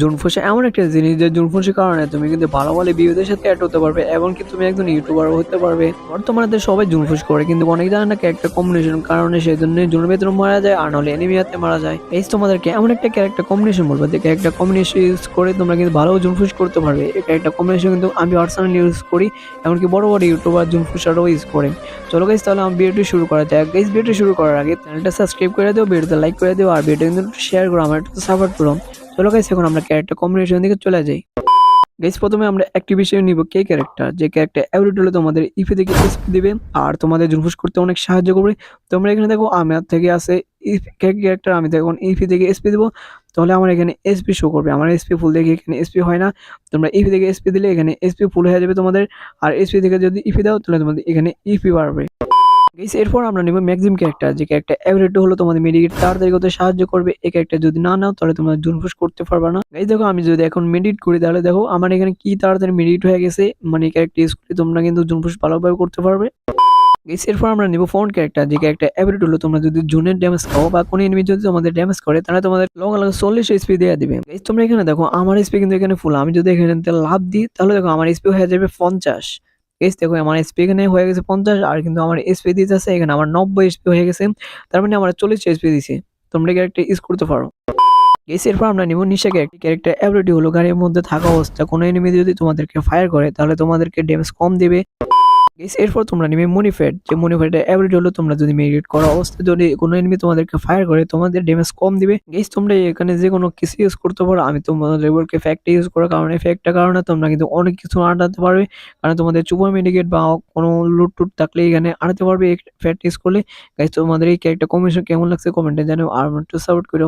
জুনফুসে এমন একটা জিনিস যে জুনফুসের কারণে তুমি কিন্তু ভালো ভালো বিয়েদের সাথে অ্যাড হতে পারবে, এমনকি তুমি একজন ইউটিউবার হতে পারবে। বর্তমানে সবাই জুনফুস করে, কিন্তু অনেক জানে না ক্যারেক্টার কম্বিনেশন কারণে সেই জন্য জুনের ভেতরে মারা যায়, আর নাহলে এনিমিয়াতে মারা যায়। এই তোমাদেরকে এমন একটা ক্যারেক্টার কম্বিনেশন বলব, যে ক্যারেক্টার কম্বিনেশন ইউজ করে তোমরা কিন্তু ভালো জুনফুস করতে পারবে। এই ক্যারেক্টার কম্বিনেশন কিন্তু আমি পার্সোনালি ইউজ করি, এমনকি বড় বড় ইউটিউবার জুনফুসারও ইউজ করে। চলো গাইস তাহলে আমি ভিডিওটি শুরু করা যাক। গাইস ভিডিওটি শুরু করার আগে চ্যানেলটা সাবস্ক্রাইব করে দিও ভিডিওতে লাইক করে দিও, আর ভিডিও কিন্তু শেয়ার করো, আমার একটু সাপোর্ট করো। চলো গাইস এখন আমরা ক্যারেক্টার কম্বিনেশন দিকে চলে যাই। গাইস প্রথমে আমরা অ্যাক্টিভেশন নিব, কে ক্যারেক্টার যে ক্যারেক্টার অ্যাবিলিটি হলে তোমাদের ইফি থেকে এসপি দিবে, আর তোমাদের জুনফুস করতে অনেক সাহায্য করবে। তোমরা এখানে দেখো আমার থেকে আছে ক্যারেক্টার আমি দেখুন ইফি থেকে এসপি দেবো। তাহলে আমার এখানে এসপি শো করবে। আমার এসপি ফুল দেখে এখানে এসপি হয় না। তোমরা ইফি থেকে এসপি দিলে এখানে এসপি ফুল হয়ে যাবে তোমাদের। আর এসপি থেকে যদি ইফি দাও, তাহলে তোমাদের এখানে ইফি বাড়বে। গাইস এরপর আমরা নেব ম্যাক্সিম ক্যারেক্টার যে ক্যারেক্টার অ্যাবিলিটি হলো তোমাদের মেডিকেট তাড়াতাড়ি করতে সাহায্য করবে। এই ক্যারেক্টার যদি না নাও, তাহলে তোমরা জুনফুস করতে পারবে না। গাইস দেখো, আমি যদি এখন মেডিট করি, তাহলে দেখো, আমার এখানে কি তাড়াতাড়ি মেডিট হয়ে গেছে। মানে ক্যারেক্টার ইউজ করে তোমরা কিন্তু জুনফুস ভালোভাবে করতে পারবে। গাইস এরপর আমরা নিব ফোন ক্যারেক্টার যে ক্যারেক্টার অ্যাবিলিটি হলো, তোমরা যদি জোনের ড্যামেজ খাও বা কোনো এনিমি যদি তোমাদের ড্যামেজ করে, তাহলে তোমাদের লঙ্গা লঙ্গা চল্লিশ এসপি দেওয়া দিবে। তোমরা এখানে দেখো, আমার এসপি কিন্তু এখানে ফুল আমি যদি এখানে লাভ দিই, তাহলে দেখো, আমার এসপি হয়ে যাবে পঞ্চাশ। এস দেখো আমার এসপি এখানে হয়ে গেছে পঞ্চাশ, আর কিন্তু আমার এসপি দিতে আছে এখানে আমার নব্বই এসপি হয়ে গেছে। তার মানে আমার চল্লিশ এসপি দিছে। তোমরা ক্যারেক্টার ইউজ করতে পারো? এস এরপর আমরা নিব নিশা একটি ক্যারেক্টার অ্যাবিলিটি হলো? গাড়ির মধ্যে থাকা অবস্থা। কোনো এনিমি যদি তোমাদেরকে ফায়ার করে, তাহলে তোমাদেরকে ড্যামেজ কম দিবে। এরপর তোমরা নিবে মনিফেট যে মনিফেটের অ্যাবিলিটি হলো তোমরা যদি মেডিটেট করা অবস্থায় যদি কোনো এনিমি তোমাদেরকে ফায়ার করে, তোমাদের ড্যামেজ কম দিবে। গেস তোমরা এখানে যে কোনো কিছু ইউজ করতে পারো। আমি তোমাদের লেভেলকে ফ্যাক্ট ইউজ করার কারণে ফ্যাক্টটার কারণে তোমরা কিন্তু অনেক কিছু আনাতে পারবে। কারণ তোমাদের চুপার মেডিকেট বা কোনো লুট টুট থাকলে এখানে আনাতে পারবে ফ্যাক্ট ইউজ করলে। গাইস তোমাদের এই ক্যারেক্টার কমিশন কেমন লাগছে কমেন্টে জানাও। আর একটু সাপোর্ট করো